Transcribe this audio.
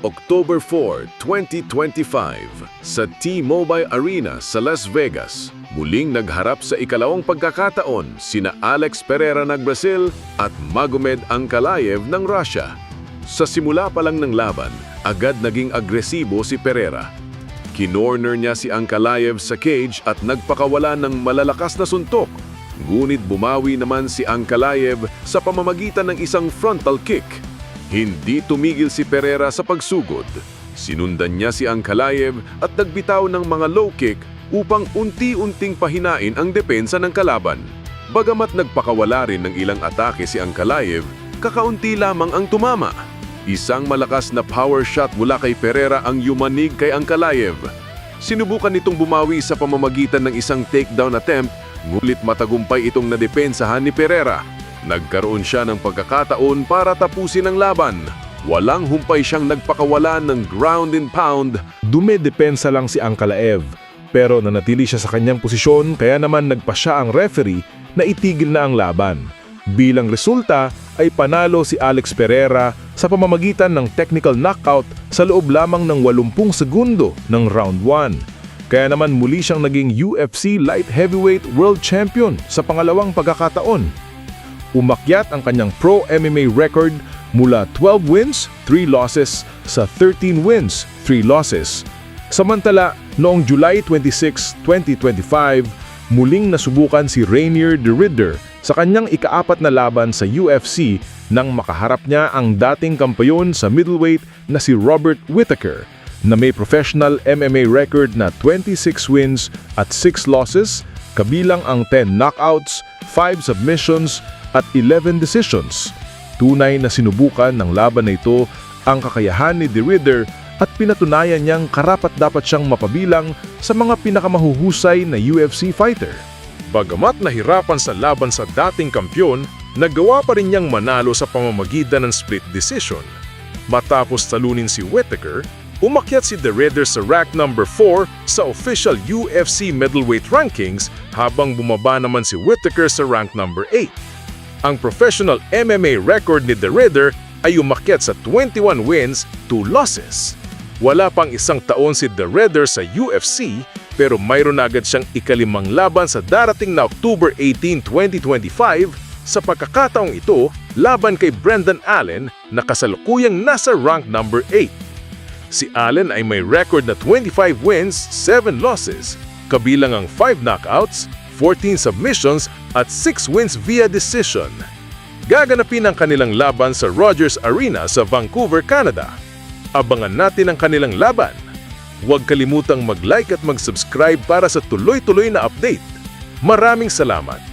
October 4, 2025, sa T-Mobile Arena sa Las Vegas, muling nagharap sa ikalawang pagkakataon sina Alex Pereira ng Brazil at Magomed Ankalaev ng Russia. Sa simula pa lang ng laban, agad naging agresibo si Pereira. Kinorner niya si Ankalaev sa cage at nagpakawala ng malalakas na suntok. Ngunit bumawi naman si Ankalaev sa pamamagitan ng isang frontal kick. Hindi tumigil si Pereira sa pagsugod. Sinundan niya si Ankalaev at nagbitaw ng mga low kick upang unti-unting pahinain ang depensa ng kalaban. Bagamat nagpakawala rin ng ilang atake si Ankalaev, kakaunti lamang ang tumama. Isang malakas na power shot mula kay Pereira ang yumanig kay Ankalaev. Sinubukan nitong bumawi sa pamamagitan ng isang takedown attempt, ngulit matagumpay itong nadepensahan ni Pereira. Nagkaroon siya ng pagkakataon para tapusin ang laban. Walang humpay siyang nagpakawala ng ground and pound. Dumedepensa lang si Ankalaev, pero nanatili siya sa kanyang posisyon kaya naman nagpa siya ang referee na itigil na ang laban. Bilang resulta ay panalo si Alex Pereira sa pamamagitan ng technical knockout sa loob lamang ng 80 segundo ng round 1. Kaya naman muli siyang naging UFC Light Heavyweight World Champion sa pangalawang pagkakataon. Umakyat ang kanyang pro MMA record mula 12 wins, 3 losses sa 13 wins, 3 losses. Samantala, noong July 26, 2025, muling nasubukan si Rainier de Ridder sa kanyang ikaapat na laban sa UFC nang makaharap niya ang dating kampeyon sa middleweight na si Robert Whittaker na may professional MMA record na 26 wins at 6 losses kabilang ang 10 knockouts, 5 submissions at 11 decisions. Tunay na sinubukan ng laban na ito ang kakayahan ni De Ridder at pinatunayan niyang karapat dapat siyang mapabilang sa mga pinakamahuhusay na UFC fighter. Bagamat nahirapan sa laban sa dating kampyon, nagawa pa rin niyang manalo sa pamamagitan ng split decision. Matapos talunin si Whittaker, umakyat si The Redder sa rank number 4 sa official UFC middleweight rankings habang bumaba naman si Whittaker sa rank number 8. Ang professional MMA record ni The Redder ay umakyat sa 21 wins, 2 losses. Wala pang isang taon si The Redder sa UFC pero mayroon na agad siyang ikalimang laban sa darating na October 18, 2025 sa pagkakataong ito laban kay Brendan Allen na kasalukuyang nasa rank number 8. Si Allen ay may record na 25 wins, 7 losses, kabilang ang 5 knockouts, 14 submissions at 6 wins via decision. Gaganapin ang kanilang laban sa Rogers Arena sa Vancouver, Canada. Abangan natin ang kanilang laban. Huwag kalimutang mag-like at mag-subscribe para sa tuloy-tuloy na update. Maraming salamat!